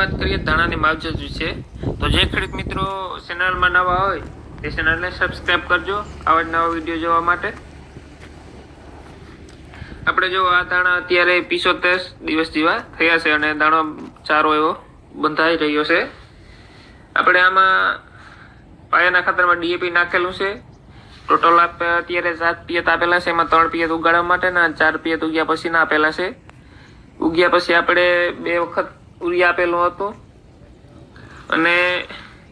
વાત કરીએ ધાણાની માવજત વિશે, તો જે ખેડૂત મિત્રો ચેનલમાં નવા હોય, તે ચેનલને સબસ્ક્રાઇબ કરજો આવા જ નવા વીડિયો જોવા માટે. આપણે જો આ દાણા અત્યારે પિસોતેર દિવસ જેવા થયા છે અને દાણો ચારો એવો બંધાઈ રહ્યો છે. આપણે આમાં પાયાના ખાતરમાં ડીએપી નાખેલું છે. ટોટલ આપ અત્યારે સાત પિયત આપેલા છે, એમાં ત્રણ પિયત ઉગાડવા માટેના ચાર પિયત ઉગ્યા પછીના આપેલા છે. ઉગ્યા પછી આપણે બે વખત ઉરિયા આપેલો હતો. અને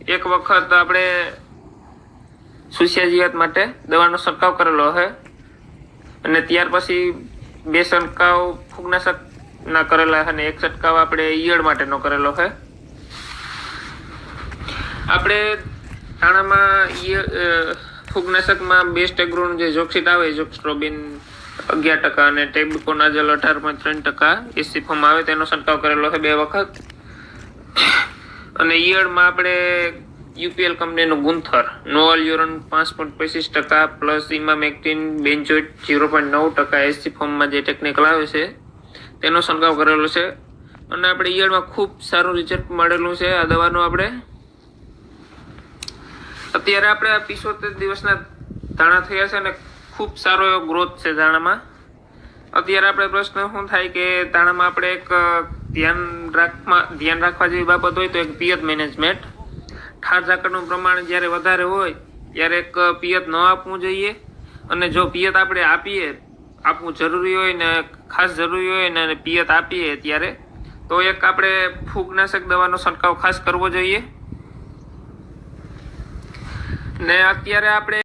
એક વખત આપણે સુસ્યાજીવાત માટે દવાનો છંટકાવ કરેલો છે અને ત્યાર પછી બે છંટકાવ ફૂગનાશકના કરેલા છે અને એક છંટકાવ આપણે ઈયળ માટેનો કરેલો છે આપણે તાણામાં ઈયળ ફૂગનાશકમાં બેસ્ટ એગ્રોનું જે જોક્સિટ આવે જોક્સ્ટ્રોબિન અગિયાર ટકા અને ટેબકોનાઝલ અઢાર પોઈન્ટ ત્રણ ટકા એસી ફોર્મ આવે તેનો છંટકાવ કરેલો છે બે વખત. અને ઈયળમાં આપણે યુપીએલ કંપનીનું ગુંથર નોઅલ યુરન પાંચ પોઈન્ટ પચીસ ટકા plus emamectin benzoate zero point નવ ટકા એસી ફોર્મમાં જે ટેકનિકલ આવે છે, તેનો છંટકાવ કરેલો છે. અને આપણે ઈયળમાં ખૂબ સારું રિઝલ્ટ મળેલું છે આ દવાનું આપણે. અત્યારે આપણે આ પિસોતેર દિવસના ધાણા થયા છે અને ખૂબ સારો એવો ગ્રોથ છે દાણામાં. અત્યારે આપણે પ્રશ્ન શું થાય કે દાણામાં આપણે એક ધ્યાન રાખવા ધ્યાન રાખવા જેવી બાબત હોય તો એક પિયત મેનેજમેન્ટ ઠાર ઝાકળનું પ્રમાણ જ્યારે વધારે હોય, ત્યારે એક પિયત ન આપવું જોઈએ. અને જો પિયત આપણે આપીએ, આપવું જરૂરી હોય ને ખાસ જરૂરી હોય ને પિયત આપીએ ત્યારે, તો એક આપણે ફૂગનાશક દવાનો છંટકાવ ખાસ કરવો જોઈએ. ને અત્યારે આપણે